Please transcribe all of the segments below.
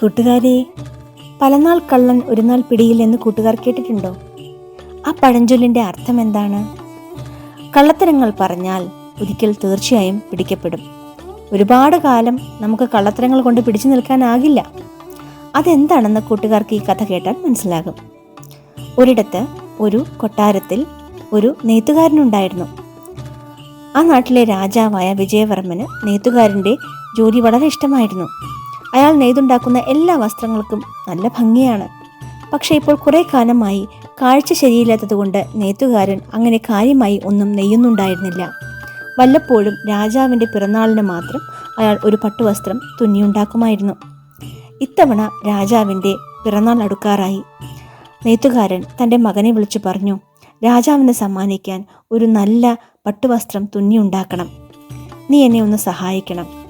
കൂട്ടുകാരെ പലനാൾ കള്ളൻ ഒരു നാൾ പിടിയിൽ എന്ന് കൂട്ടുകാർ കേട്ടിട്ടുണ്ടോ? ആ പഴഞ്ചൊല്ലിന്റെ അർത്ഥം എന്താണ്? കള്ളത്തരങ്ങൾ പറഞ്ഞാൽ ഒരിക്കൽ തീർച്ചയായും പിടിക്കപ്പെടും. ഒരുപാട് കാലം നമുക്ക് കള്ളത്തരങ്ങൾ കൊണ്ട് പിടിച്ചു നിൽക്കാനാകില്ല. അതെന്താണെന്ന് കൂട്ടുകാർക്ക് ഈ കഥ കേട്ടാൽ മനസ്സിലാകും. ഒരിടത്ത് ഒരു കൊട്ടാരത്തിൽ ഒരു നെയ്ത്തുകാരനുണ്ടായിരുന്നു ആ നാട്ടിലെ രാജാവായ വിജയവർമ്മന് നെയ്ത്തുകാരന്റെ ജോലി വളരെ ഇഷ്ടമായിരുന്നു. അയാൾ നെയ്തുണ്ടാക്കുന്ന എല്ലാ വസ്ത്രങ്ങൾക്കും നല്ല ഭംഗിയാണ്. പക്ഷേ ഇപ്പോൾ കുറേ കാലമായി കാഴ്ച ശരിയില്ലാത്തതുകൊണ്ട് നെയ്ത്തുകാരൻ അങ്ങനെ കാര്യമായി ഒന്നും നെയ്യുന്നുണ്ടായിരുന്നില്ല. വല്ലപ്പോഴും രാജാവിന്റെ പിറന്നാളിന് മാത്രം അയാൾ ഒരു പട്ടുവസ്ത്രം തുന്നിയുണ്ടാക്കുമായിരുന്നു. ഇത്തവണ രാജാവിന്റെ പിറന്നാൾ അടുക്കാറായി. നെയ്ത്തുകാരൻ തന്റെ മകനെ വിളിച്ചു പറഞ്ഞു രാജാവിനെ സമ്മാനിക്കാൻ ഒരു നല്ല പട്ടുവസ്ത്രം തുന്നിയുണ്ടാക്കണം. നീ എന്നെ ഒന്ന് സഹായിക്കണം.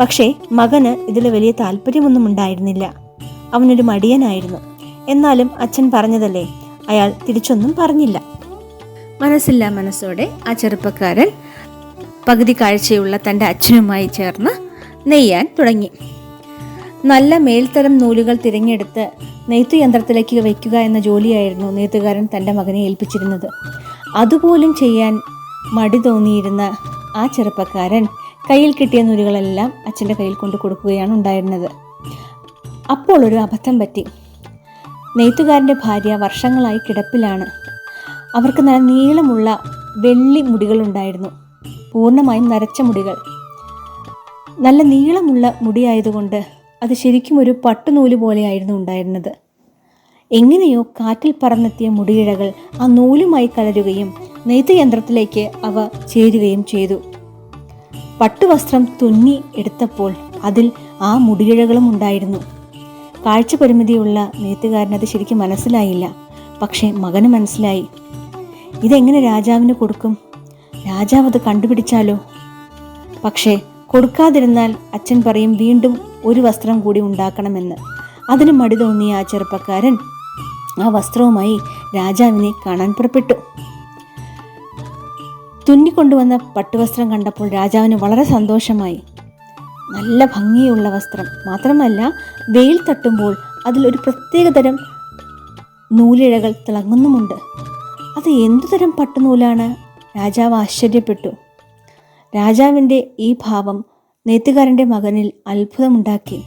പക്ഷേ മകന് ഇതിൽ വലിയ താല്പര്യമൊന്നും ഉണ്ടായിരുന്നില്ല. അവനൊരു മടിയനായിരുന്നു. എന്നാലും അച്ഛൻ പറഞ്ഞതല്ലേ അയാൾ തിരിച്ചൊന്നും പറഞ്ഞില്ല. മനസ്സില്ല മനസ്സോടെ ആ ചെറുപ്പക്കാരൻ പകുതി കാഴ്ചയുള്ള തന്റെ അച്ഛനുമായി ചേർന്ന് നെയ്യാൻ തുടങ്ങി. നല്ല മേൽത്തരം നൂലുകൾ തിരഞ്ഞെടുത്ത് നെയ്ത്തു യന്ത്രത്തിലേക്ക് വയ്ക്കുക എന്ന ജോലിയായിരുന്നു നെയ്ത്തുകാരൻ തന്റെ മകനെ ഏൽപ്പിച്ചിരുന്നത്. അതുപോലും ചെയ്യാൻ മടി തോന്നിയിരുന്ന ആ ചെറുപ്പക്കാരൻ കയ്യിൽ കിട്ടിയ നൂലുകളെല്ലാം അച്ഛന്റെ കയ്യിൽ കൊണ്ട് കൊടുക്കുകയാണ് ഉണ്ടായിരുന്നത്. അപ്പോൾ ഒരു അബദ്ധം പറ്റി. നെയ്ത്തുകാരന്റെ ഭാര്യ വർഷങ്ങളായി കിടപ്പിലാണ്. അവർക്ക് നല്ല നീളമുള്ള വെള്ളി മുടികളുണ്ടായിരുന്നു. പൂർണമായും നരച്ച മുടികൾ. നല്ല നീളമുള്ള മുടിയായതുകൊണ്ട് അത് ശരിക്കും ഒരു പട്ടുനൂൽ പോലെയായിരുന്നു ഉണ്ടായിരുന്നത്. എങ്ങനെയോ കാറ്റിൽ പറന്നെത്തിയ മുടിയിഴകൾ ആ നൂലുമായി കലരുകയും നെയ്ത്ത് യന്ത്രത്തിലേക്ക് അവ ചേരുകയും ചെയ്തു. പട്ടുവസ്ത്രം തുന്നി എടുത്തപ്പോൾ അതിൽ ആ മുടിയിഴകളും ഉണ്ടായിരുന്നു. കാഴ്ച പരിമിതിയുള്ള നെയ്ത്തുകാരനത് ശരിക്കും മനസ്സിലായില്ല. പക്ഷേ മകന് മനസ്സിലായി. ഇതെങ്ങനെ രാജാവിന് കൊടുക്കും? രാജാവ് അത് കണ്ടുപിടിച്ചാലോ? പക്ഷേ കൊടുക്കാതിരുന്നാൽ അച്ഛൻ പറയും വീണ്ടും ഒരു വസ്ത്രം കൂടി ഉണ്ടാക്കണമെന്ന്. അതിന് മടി തോന്നിയ ആ ചെറുപ്പക്കാരൻ ആ വസ്ത്രവുമായി രാജാവിനെ കാണാൻ പുറപ്പെട്ടു. തുന്നിക്കൊണ്ടുവന്ന പട്ടുവസ്ത്രം കണ്ടപ്പോൾ രാജാവിന് വളരെ സന്തോഷമായി. നല്ല ഭംഗിയുള്ള വസ്ത്രം. മാത്രമല്ല വെയിൽ തട്ടുമ്പോൾ അതിലൊരു പ്രത്യേകതരം നൂലിഴകൾ തിളങ്ങുന്നുമുണ്ട്. അത് എന്തുതരം പട്ടുനൂലാണ്? രാജാവ് ആശ്ചര്യപ്പെട്ടു. രാജാവിന്റെ ഈ ഭാവം നെയ്ത്തുകാരന്റെ മകനിൽ അത്ഭുതമുണ്ടാക്കി.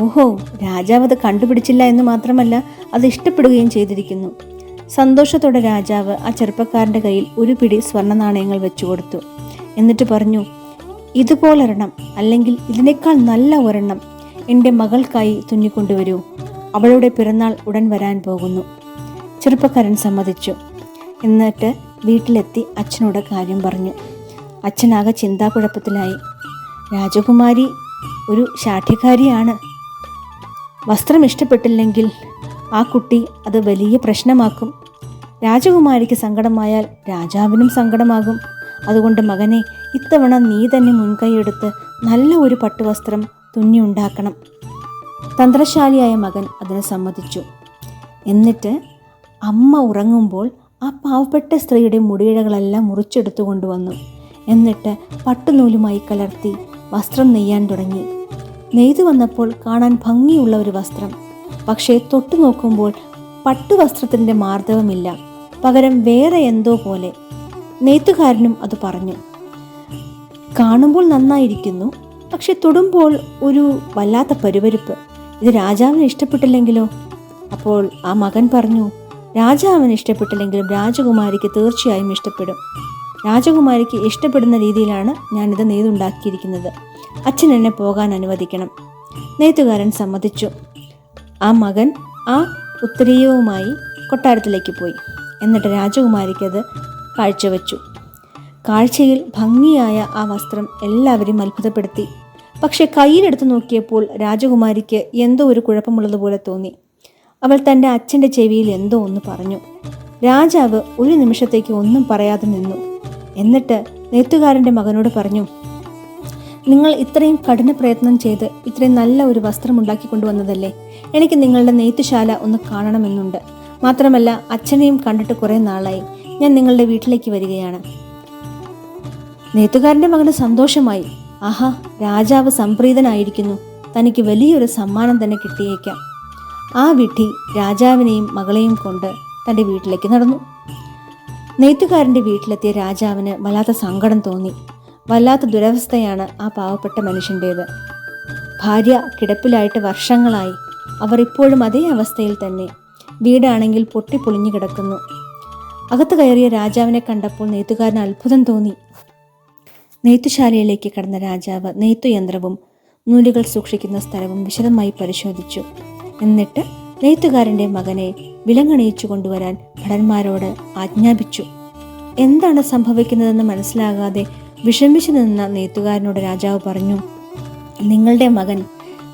ഓഹോ രാജാവ് അത് കണ്ടുപിടിച്ചില്ല എന്ന് മാത്രമല്ല അത് ഇഷ്ടപ്പെടുകയും ചെയ്തിരിക്കുന്നു. സന്തോഷത്തോടെ രാജാവ് ആ ചെറുപ്പക്കാരന്റെ കയ്യിൽ ഒരു പിടി സ്വർണ നാണയങ്ങൾ വെച്ചു കൊടുത്തു എന്നിട്ട് പറഞ്ഞു ഇതുപോലൊരെണ്ണം അല്ലെങ്കിൽ ഇതിനേക്കാൾ നല്ല ഒരെണ്ണം എന്റെ മകൾക്കായി തുന്നിക്കൊണ്ടുവരൂ. അവളുടെ പിറന്നാൾ ഉടൻ വരാൻ പോകുന്നു. ചെറുപ്പക്കാരൻ സമ്മതിച്ചു. എന്നിട്ട് വീട്ടിലെത്തി അച്ഛനോട് കാര്യം പറഞ്ഞു. അച്ഛനാകെ ചിന്താക്കുഴപ്പത്തിലായി രാജകുമാരി ഒരു ശാഠ്യക്കാരിയാണ് വസ്ത്രം ഇഷ്ടപ്പെട്ടില്ലെങ്കിൽ ആ കുട്ടി അത് വലിയ പ്രശ്നമാക്കും. രാജകുമാരിക്ക് സങ്കടമായാൽ രാജാവിനും സങ്കടമാകും. അതുകൊണ്ട് മകനെ ഇത്തവണ നീ തന്നെ മുൻകൈയെടുത്ത് നല്ല ഒരു പട്ടുവസ്ത്രം തുന്നിയുണ്ടാക്കണം തന്ത്രശാലിയായ മകൻ അതിന് സമ്മതിച്ചു. എന്നിട്ട് അമ്മ ഉറങ്ങുമ്പോൾ ആ പാവപ്പെട്ട സ്ത്രീയുടെ മുടിയിഴകളെല്ലാം മുറിച്ചെടുത്തു കൊണ്ടുവന്നു. എന്നിട്ട് പട്ടുനൂലുമായി കലർത്തി വസ്ത്രം നെയ്യാൻ തുടങ്ങി. നെയ്തു വന്നപ്പോൾ കാണാൻ ഭംഗിയുള്ള ഒരു വസ്ത്രം. പക്ഷേ തൊട്ടു നോക്കുമ്പോൾ പട്ടുവസ്ത്രത്തിന്റെ മാർദ്ദവമില്ല. പകരം വേറെ എന്തോ പോലെ. നെയ്ത്തുകാരനും അത് പറഞ്ഞു. കാണുമ്പോൾ നന്നായിരിക്കുന്നു പക്ഷെ തൊടുമ്പോൾ ഒരു വല്ലാത്ത പരുവരുപ്പ്. ഇത് രാജാവിന് ഇഷ്ടപ്പെട്ടില്ലെങ്കിലോ? അപ്പോൾ ആ മകൻ പറഞ്ഞു രാജാവിന് ഇഷ്ടപ്പെട്ടില്ലെങ്കിലും രാജകുമാരിക്ക് തീർച്ചയായും ഇഷ്ടപ്പെടും. രാജകുമാരിക്ക് ഇഷ്ടപ്പെടുന്ന രീതിയിലാണ് ഞാനിത് നെയ്തുണ്ടാക്കിയിരിക്കുന്നത്. അച്ഛൻ എന്നെ പോകാൻ അനുവദിക്കണം. നെയ്ത്തുകാരൻ സമ്മതിച്ചു. ആ മകൻ ആ ഉത്തരീയവുമായി കൊട്ടാരത്തിലേക്ക് പോയി. എന്നിട്ട് രാജകുമാരിക്കത് കാഴ്ചവെച്ചു. കാഴ്ചയിൽ ഭംഗിയായ ആ വസ്ത്രം എല്ലാവരെയും അത്ഭുതപ്പെടുത്തി. പക്ഷെ കയ്യിലെടുത്ത് നോക്കിയപ്പോൾ രാജകുമാരിക്ക് എന്തോ ഒരു കുഴപ്പമുള്ളതുപോലെ തോന്നി. അവൾ തന്റെ അച്ഛന്റെ ചെവിയിൽ എന്തോ ഒന്ന് പറഞ്ഞു. രാജാവ് ഒരു നിമിഷത്തേക്ക് ഒന്നും പറയാതെ നിന്നു. എന്നിട്ട് നെയ്ത്തുകാരന്റെ മകനോട് പറഞ്ഞു നിങ്ങൾ ഇത്രയും കഠിന പ്രയത്നം ചെയ്ത് ഇത്രയും നല്ല ഒരു വസ്ത്രം ഉണ്ടാക്കി കൊണ്ടുവന്നതല്ലേ? എനിക്ക് നിങ്ങളുടെ നെയ്ത്തുശാല ഒന്ന് കാണണമെന്നുണ്ട്. മാത്രമല്ല അച്ഛനെയും കണ്ടിട്ട് കുറേ നാളായി. ഞാൻ നിങ്ങളുടെ വീട്ടിലേക്ക് വരികയാണ്. നെയ്ത്തുകാരന്റെ മകന് സന്തോഷമായി. ആഹാ രാജാവ് സംപ്രീതനായിരിക്കുന്നു. തനിക്ക് വലിയൊരു സമ്മാനം തന്നെ കിട്ടിയേക്കാം. ആ വിഡ്ഢി രാജാവിനെയും മകളെയും കൊണ്ട് തന്റെ വീട്ടിലേക്ക് നടന്നു. നെയ്ത്തുകാരന്റെ വീട്ടിലെത്തിയ രാജാവിന് വല്ലാത്ത സങ്കടം തോന്നി. വല്ലാത്ത ദുരവസ്ഥയാണ് ആ പാവപ്പെട്ട മനുഷ്യന്റേത്. ഭാര്യ കിടപ്പിലായിട്ട് വർഷങ്ങളായി അവർ ഇപ്പോഴും അതേ അവസ്ഥയിൽ തന്നെ. വീടാണെങ്കിൽ പൊട്ടിപ്പൊളിഞ്ഞു കിടക്കുന്നു. അകത്ത് കയറിയ രാജാവിനെ കണ്ടപ്പോൾ നെയ്ത്തുകാരന് അത്ഭുതം തോന്നി. നെയ്ത്തുശാലയിലേക്ക് കടന്ന രാജാവ് നെയ്ത്തുയന്ത്രവും നൂലുകൾ സൂക്ഷിക്കുന്ന സ്ഥലവും വിശദമായി പരിശോധിച്ചു. എന്നിട്ട് നെയ്ത്തുകാരന്റെ മകനെ വിലങ്ങണിയിച്ചു കൊണ്ടുവരാൻ ഭടന്മാരോട് ആജ്ഞാപിച്ചു. എന്താണ് സംഭവിക്കുന്നതെന്ന് മനസ്സിലാകാതെ വിഷമിച്ചു നിന്ന നെയ്ത്തുകാരനോട് രാജാവ് പറഞ്ഞു നിങ്ങളുടെ മകൻ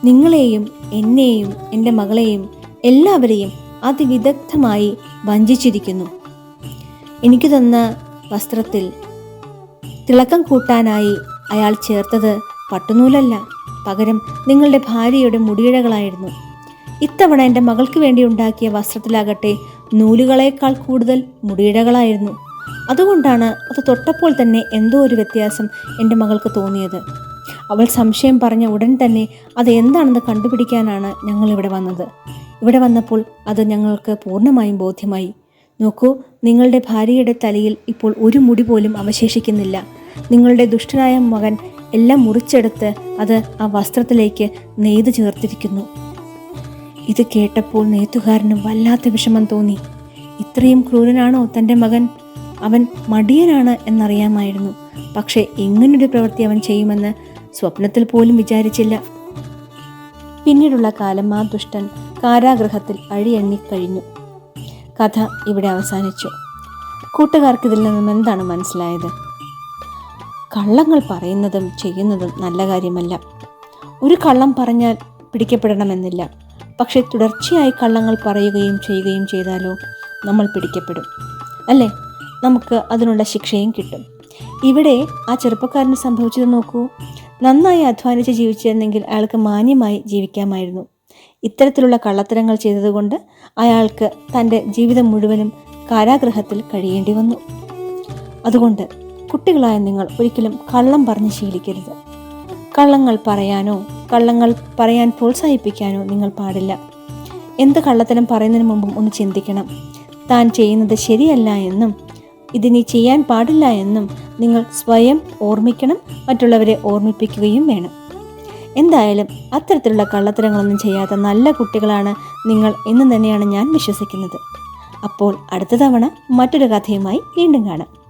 നിങ്ങളെയും എന്നെയും എന്റെ മകളെയും എല്ലാവരെയും അതിവിദഗ്ധമായി വഞ്ചിച്ചിരിക്കുന്നു. എനിക്ക് തന്ന വസ്ത്രത്തിൽ തിളക്കം കൂട്ടാനായി അയാൾ ചേർത്തത് പട്ടുനൂലല്ല പകരം നിങ്ങളുടെ ഭാര്യയുടെ മുടിയിഴകളായിരുന്നു. ഇത്തവണ എന്റെ മകൾക്ക് വേണ്ടി ഉണ്ടാക്കിയ വസ്ത്രത്തിലാകട്ടെ നൂലുകളേക്കാൾ കൂടുതൽ മുടിയിഴകളായിരുന്നു. അതുകൊണ്ടാണ് അത് തൊട്ടപ്പോൾ തന്നെ എന്തോ ഒരു വ്യത്യാസം എന്റെ മകൾക്ക് തോന്നിയത്. അവൾ സംശയം പറഞ്ഞ ഉടൻ തന്നെ അത് എന്താണെന്ന് കണ്ടുപിടിക്കാനാണ് ഞങ്ങൾ ഇവിടെ വന്നത്. ഇവിടെ വന്നപ്പോൾ അത് ഞങ്ങൾക്ക് പൂർണമായും ബോധ്യമായി. നോക്കൂ നിങ്ങളുടെ ഭാര്യയുടെ തലയിൽ ഇപ്പോൾ ഒരു മുടി പോലും അവശേഷിക്കുന്നില്ല. നിങ്ങളുടെ ദുഷ്ടനായ മകൻ എല്ലാം മുറിച്ചെടുത്ത് അത് ആ വസ്ത്രത്തിലേക്ക് നെയ്ത് ചേർത്തിരിക്കുന്നു. ഇത് കേട്ടപ്പോൾ നെയ്ത്തുകാരന് വല്ലാത്ത വിഷമം തോന്നി. ഇത്രയും ക്രൂരനാണോ തന്റെ മകൻ? അവൻ മടിയനാണ് എന്നറിയാമായിരുന്നു. പക്ഷെ ഇങ്ങനൊരു പ്രവൃത്തി അവൻ ചെയ്യുമെന്ന് സ്വപ്നത്തിൽ പോലും വിചാരിച്ചില്ല. പിന്നീടുള്ള കാലം ആ ദുഷ്ടൻ കാരാഗ്രഹത്തിൽ അഴിയെണ്ണിക്കഴിഞ്ഞു കഥ ഇവിടെ അവസാനിച്ചു. കൂട്ടുകാർക്ക് ഇതിൽ നിന്നും എന്താണ് മനസ്സിലായത്? കള്ളങ്ങൾ പറയുന്നതും ചെയ്യുന്നതും നല്ല കാര്യമല്ല. ഒരു കള്ളം പറഞ്ഞാൽ പിടിക്കപ്പെടണമെന്നില്ല. പക്ഷെ തുടർച്ചയായി കള്ളങ്ങൾ പറയുകയും ചെയ്യുകയും ചെയ്താലോ നമ്മൾ പിടിക്കപ്പെടും. അല്ലേ? നമുക്ക് അതിനുള്ള ശിക്ഷയും കിട്ടും. ഇവിടെ ആ ചെറുപ്പക്കാരന് സംഭവിച്ചത് നോക്കൂ. നന്നായി അധ്വാനിച്ച് ജീവിച്ചിരുന്നെങ്കിൽ അയാൾക്ക് മാന്യമായി ജീവിക്കാമായിരുന്നു. ഇത്തരത്തിലുള്ള കള്ളത്തരങ്ങൾ ചെയ്തതുകൊണ്ട് അയാൾക്ക് തന്റെ ജീവിതം മുഴുവനും കാരാഗ്രഹത്തിൽ കഴിയേണ്ടി വന്നു. അതുകൊണ്ട് കുട്ടികളായ നിങ്ങൾ ഒരിക്കലും കള്ളം പറഞ്ഞ് ശീലിക്കരുത്. കള്ളങ്ങൾ പറയാനോ കള്ളങ്ങൾ പറയാൻ പ്രോത്സാഹിപ്പിക്കാനോ നിങ്ങൾ പാടില്ല. എന്ത് കള്ളത്തരം പറയുന്നതിന് മുമ്പും ഒന്ന് ചിന്തിക്കണം. താൻ ചെയ്യുന്നത് ശരിയല്ല എന്നും ഇതിനി ചെയ്യാൻ പാടില്ല എന്നും നിങ്ങൾ സ്വയം ഓർമ്മിക്കണം മറ്റുള്ളവരെ ഓർമ്മിപ്പിക്കുകയും വേണം. എന്തായാലും അത്തരത്തിലുള്ള കള്ളത്തരങ്ങളൊന്നും ചെയ്യാത്ത നല്ല കുട്ടികളാണ് നിങ്ങൾ എന്ന് തന്നെയാണ് ഞാൻ വിശ്വസിക്കുന്നത്. അപ്പോൾ അടുത്ത തവണ മറ്റൊരു കഥയുമായി വീണ്ടും കാണാം.